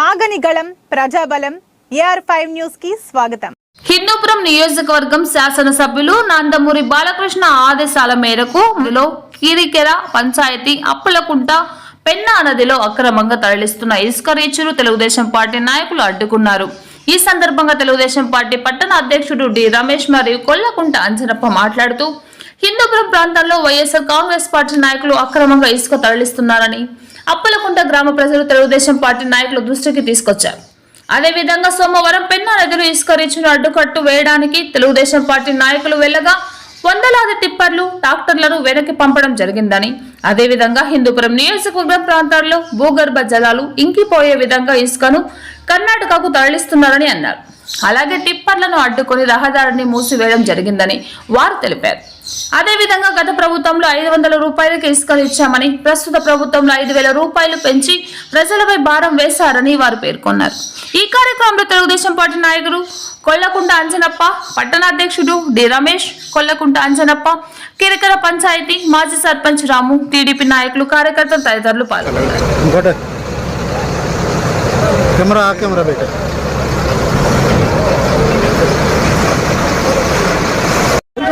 ఆగనిగళం ప్రజాబలం AR five న్యూస్కి స్వాగతం. హిందూపురం నియోజకవర్గం శాసనసభ్యులు నందమూరి బాలకృష్ణ ఆదేశాల మేరకు కిరికెర పంచాయతీ అప్పలకుంట పెన్నా నదిలో అక్రమంగా తరలిస్తున్న ఇసుక రీచులు తెలుగుదేశం పార్టీ నాయకులు అడ్డుకున్నారు. ఈ సందర్భంగా తెలుగుదేశం పార్టీ పట్టణ అధ్యక్షుడు డి రమేష్ మరియు కొల్లకుంట అంజనప్ప మాట్లాడుతూ హిందూపురం ప్రాంతంలో వైఎస్ఆర్ కాంగ్రెస్ పార్టీ నాయకులు అక్రమంగా ఇసుక తరలిస్తున్నారని అప్పలకుంట గ్రామ ప్రజలు తెలుగుదేశం పార్టీ నాయకుల దృష్టికి తీసుకొచ్చారు. అదేవిధంగా సోమవారం పెన్నా నదిలో ఇసుక రీచ్ను అడ్డుకట్టు వేయడానికి తెలుగుదేశం పార్టీ నాయకులు వెళ్ళగా వందలాది టిప్పర్లు ట్రాక్టర్లను వెనక్కి పంపడం జరిగిందని అదేవిధంగా హిందూపురం నియోజకవర్గం ప్రాంతాల్లో భూగర్భ జలాలు ఇంకిపోయే విధంగా ఇసుకను కర్ణాటకకు తరలిస్తున్నారని అన్నారు. అలాగే టిప్పర్లను అడ్డుకొని రహదారిని మూసివేయడం జరిగిందని వారు తెలిపారు. అదేవిధంగా గత ప్రభుత్వంలో ఐదు వందల రూపాయలకి ఇసుకలు ఇచ్చామని ప్రస్తుత ప్రభుత్వంలో ఐదు వేల రూపాయలు పెంచి ప్రజలపై భారం వేశారని వారు పేర్కొన్నారు. ఈ కార్యక్రమంలో తెలుగుదేశం పార్టీ నాయకులు కొల్లకుంట అంజనప్ప పట్టణాధ్యక్షుడు డి రమేష్ కొల్లకుంట అంజనప్ప కిరకర పంచాయతీ మాజీ సర్పంచ్ రాము టీడీపీ నాయకులు కార్యకర్తలు తదితరులు పాల్గొన్నారు.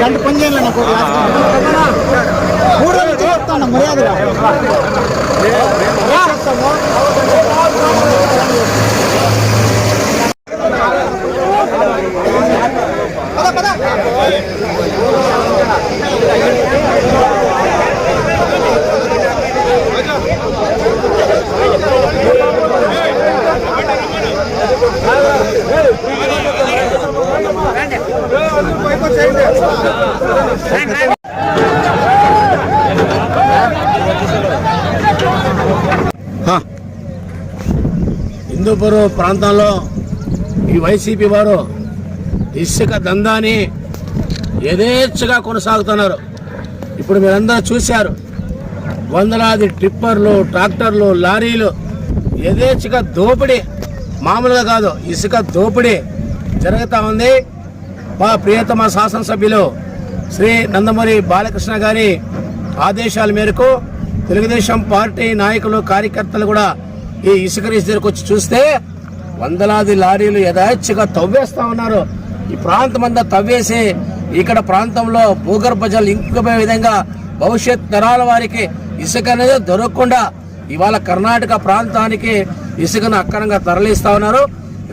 ரெண்டு பஞ்சாயிரம் எனக்கு ஒரு மூணு வச்சு கொடுத்தான హిందూపురం ప్రాంతంలో ఈ వైసీపీ వారు ఇసుక దందాని యథేచ్ఛగా కొనసాగుతున్నారు. ఇప్పుడు మీరందరూ చూశారు. వందలాది టిప్పర్లు ట్రాక్టర్లు లారీలు యథేచ్ఛగా దోపిడీ. మామూలుగా కాదు ఇసుక దోపిడీ జరుగుతూ ఉంది. మా ప్రియతమ శాసనసభ్యులు శ్రీ నందమూరి బాలకృష్ణ గారి ఆదేశాల మేరకు తెలుగుదేశం పార్టీ నాయకులు కార్యకర్తలు కూడా ఈ ఇసుకరీస్ దగ్గరకు వచ్చి చూస్తే వందలాది లారీలు యథాచ్ఛగా తవ్వేస్తా ఉన్నారు. ఈ ప్రాంతం అంతా తవ్వేసి ఇక్కడ ప్రాంతంలో భూగర్భ జలం ఇంకిపోయే విధంగా భవిష్యత్ తరాల వారికి ఇసుక అనేది దొరకకుండా ఇవాళ కర్ణాటక ప్రాంతానికి ఇసుకను అక్కడంగా తరలిస్తా ఉన్నారు.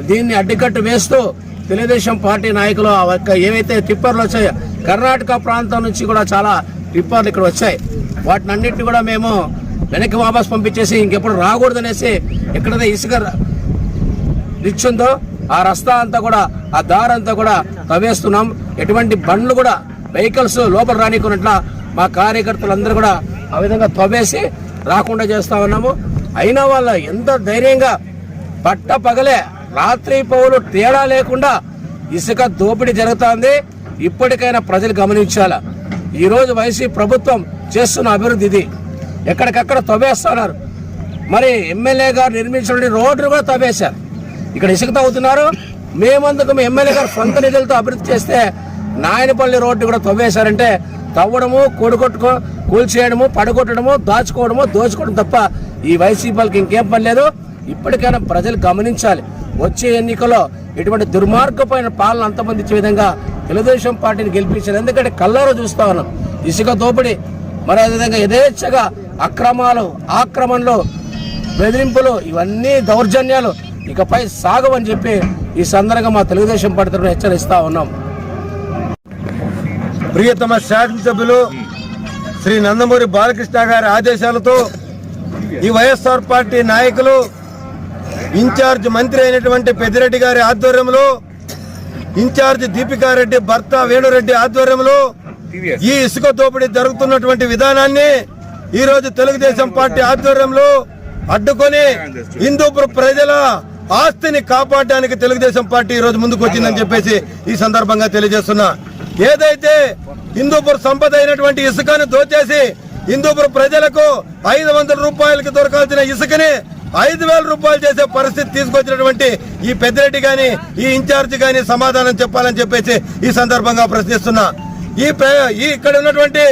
దీన్ని అడ్డుకట్టు వేస్తూ తెలుగుదేశం పార్టీ నాయకులు ఆ యొక్క ఏవైతే టిప్పర్లు వచ్చాయో కర్ణాటక ప్రాంతం నుంచి కూడా చాలా టిప్పర్లు ఇక్కడ వచ్చాయి. వాటిని అన్నింటినీ కూడా మేము వెనక్కి వాపస్ పంపించేసి ఇంకెప్పుడు రాకూడదనేసి ఎక్కడైతే ఇసుక రిచ్ ఉందో ఆ రస్తా అంతా కూడా ఆ దారంతా కూడా తవ్వేస్తున్నాం. ఎటువంటి బండ్లు కూడా వెహికల్స్ లోపల రానికున్నట్ల మా కార్యకర్తలందరూ కూడా ఆ విధంగా తవ్వేసి రాకుండా చేస్తా ఉన్నాము. అయినా వాళ్ళ ఎంత ధైర్యంగా పట్ట పగలే రాత్రి పౌలు తేడా లేకుండా ఇసుక దోపిడీ జరుగుతోంది. ఇప్పటికైనా ప్రజలు గమనించాల. ఈరోజు వైసీపీ ప్రభుత్వం చేస్తున్న అభివృద్ధి ఇది. ఎక్కడికక్కడ తవ్వేస్తున్నారు. మరి ఎమ్మెల్యే గారు నిర్మించిన రోడ్డు కూడా తవ్వేశారు. ఇక్కడ ఇసుక తవ్వుతున్నారు. మేమందుకు మీ ఎమ్మెల్యే గారు సొంత నిధులతో అభివృద్ధి చేస్తే నాయనపల్లి రోడ్డు కూడా తవ్వేశారంటే తవ్వడము కొడుకొట్టుకో కూల్చేయడము పడగొట్టడము దాచుకోవడము దోచుకోవడం తప్ప ఈ వైసీపీలకు ఇంకేం పని లేదు. ఇప్పటికైనా ప్రజలు గమనించాలి. వచ్చే ఎన్నికలో ఇటువంటి దుర్మార్గమైన పాలన అంతమందించే విధంగా తెలుగుదేశం పార్టీని గెలిపించారు ఎందుకంటే కల్లారో చూస్తా ఉన్నాం. ఇసుక దోపిడీ మరి అదేవిధంగా యథేచ్ఛగా అక్రమాలు ఆక్రమణలు బెదిరింపులు ఇవన్నీ దౌర్జన్యాలు. ఇకపై సాగవని చెప్పి ఈ సందర్భంగా మా తెలుగుదేశం పార్టీ హెచ్చరిస్తా ఉన్నాం. ప్రియతమ శాసనసభ్యులు శ్రీ నందమూరి బాలకృష్ణ గారి ఆదేశాలతో ఈ వైఎస్ఆర్ పార్టీ నాయకులు ఇన్ఛార్జ్ మంత్రి అయినటువంటి పెద్దిరెడ్డి గారి ఆధ్వర్యంలో ఇన్ఛార్జ్ దీపికారెడ్డి భర్త వేణురెడ్డి ఆధ్వర్యంలో ఈ ఇసుక దోపిడీ జరుగుతున్నటువంటి విధానాన్ని ఈ రోజు తెలుగుదేశం పార్టీ ఆధ్వర్యంలో అడ్డుకొని హిందూ ప్రజల ఆస్తిని కాపాడడానికి తెలుగుదేశం పార్టీ ఈ రోజు ముందుకు వచ్చిందని చెప్పేసి ఈ సందర్భంగా తెలియజేస్తున్నా. ఏదైతే హిందూపూర్ సంపద అయినటువంటి ఇసుకను దోచేసి హిందూపూర్ ప్రజలకు ఐదు వందల రూపాయలకి దొరకాల్సిన ఇసుకని ఐదు వేల రూపాయలు చేసే పరిస్థితి తీసుకొచ్చినటువంటి ఈ పెద్దిరెడ్డి గాని ఈ ఇన్ఛార్జ్ గాని సమాధానం చెప్పాలని చెప్పేసి ఈ సందర్భంగా ప్రశ్నిస్తున్నా. ఈ ప్ర- ఈ ఇక్కడ ఉన్నటువంటి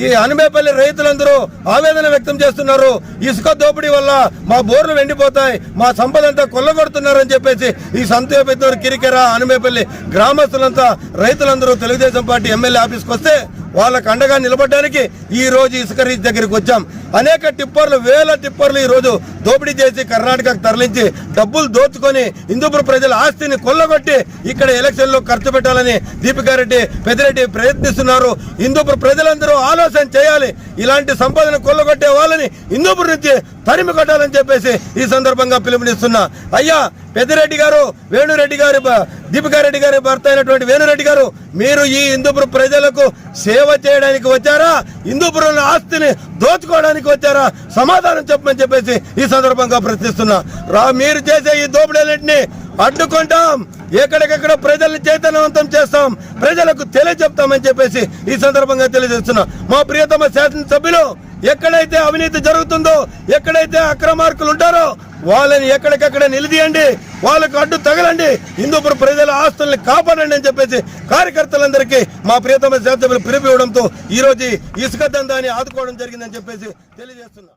ఈ అనమేపల్లి రైతులందరూ ఆవేదన వ్యక్తం చేస్తున్నారు. ఇసుక దోపిడీ వల్ల మా బోర్లు వెండిపోతాయి మా సంపద అంతా కొల్లగొడుతున్నారని చెప్పేసి ఈ సంతోపెత్తూరు కిరికెర అనమేపల్లి గ్రామస్తులంతా రైతులందరూ తెలుగుదేశం పార్టీ ఎమ్మెల్యే ఆఫీస్కి వస్తే వాళ్ళకు అండగా నిలబడడానికి ఈ రోజు ఇసుక రీచ్ దగ్గరికి వచ్చాం. అనేక టిప్పర్లు వేల టిప్పర్లు ఈ రోజు దోపిడీ చేసి కర్ణాటకకు తరలించి డబ్బులు దోచుకొని హిందూపుర ప్రజల ఆస్తిని కొల్లగొట్టి ఇక్కడ ఎలక్షన్లో ఖర్చు పెట్టాలని దీపికారెడ్డి పెద్దిరెడ్డి ప్రయత్నిస్తున్నారు. హిందూపుర ప్రజలందరూ ఆలోచన చేయాలి. ఇలాంటి సంపదను కొల్లగొట్టే వాళ్ళని హిందూపుర నుంచి తరిమి కొట్టాలని చెప్పేసి ఈ సందర్భంగా పిలుపునిస్తున్నా. అయ్యా పెద్దిరెడ్డి గారు వేణురెడ్డి గారి బ- దీపికారెడ్డి గారి భర్త అయినటువంటి వేణురెడ్డి గారు మీరు ఈ హిందూపుర ప్రజలకు సేవ చేయడానికి వచ్చారా? హిందూపురం ఆస్తిని దోచుకోవడానికి వచ్చారా? సమాధానం చెప్పమని చెప్పేసి ఈ సందర్భంగా ప్రశ్నిస్తున్నా. రా మీరు చేసే ఈ దోపిడీలన్నింటినీ అడ్డుకుంటాం. ఎక్కడికెక్కడ ప్రజల్ని చైతన్యవంతం చేస్తాం. ప్రజలకు తెలియజెప్తామని చెప్పేసి ఈ సందర్భంగా తెలియజేస్తున్నా. మా ప్రియతమ శాసనసభ్యులు ఎక్కడైతే అవినీతి జరుగుతుందో ఎక్కడైతే అక్రమార్కులు ఉంటారో వాళ్ళని ఎక్కడికక్కడ నిలదీయండి వాళ్ళకు అడ్డు తగలండి. హిందూపుర ప్రజల ఆస్తుల్ని కాపాడండి అని చెప్పేసి కార్యకర్తలందరికీ మా ప్రియతమ శాసనసభ్యులు పిలిపివ్వడంతో ఈరోజు ఇసుక దందాన్ని ఆదుకోవడం జరిగిందని చెప్పేసి తెలియజేస్తున్నా.